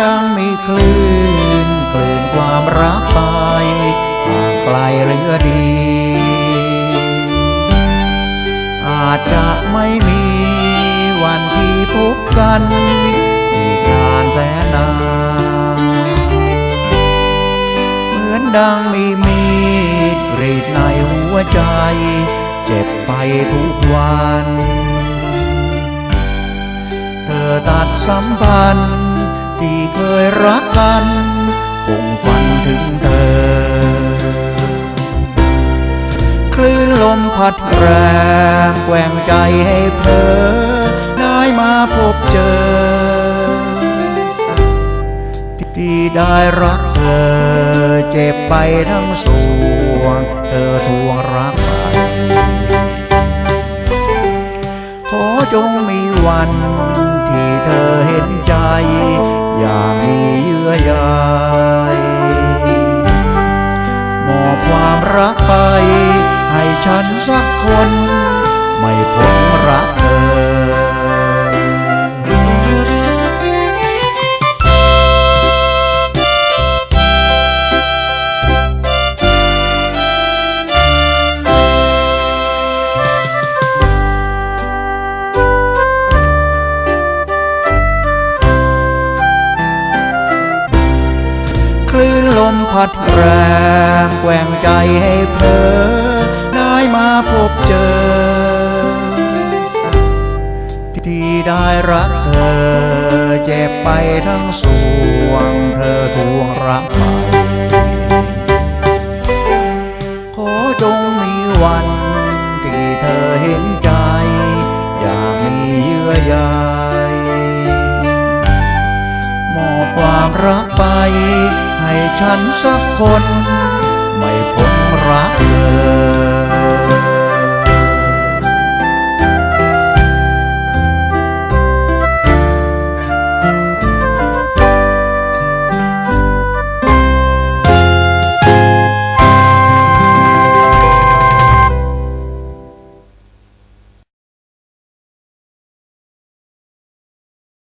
ดังมีความรักไปห่างไกลเหลือดี อาจจะไม่มีวันที่พบกันอีกนานแสนนานเหมือนดังมีมีดกรีดในหัวใจ เจ็บไปทุกวัน เธอตัดสัมพันธ์ ที่เคยรักกันคงฝันถึงเธอ คลื่นลมพัดแรงแกว่งใจให้เพลอได้มาพบเจอ ที่ได้รักเธอเจ็บไปทั้งส่วงเธอทวงรัก คน ไม่พ้นรักเธอคลื่นลมพัดแรงแกว่งใจให้เพลอ มาพบเจอ ที่ได้รักเธอ เจ็บไปทั้งสวง เธอทวงรักไปขอจงมีวัน ที่เธอเห็นใจ อย่ามีเยื่อใยมอบความรักไป ให้ฉันสักคน ไม่ผมรักเธอ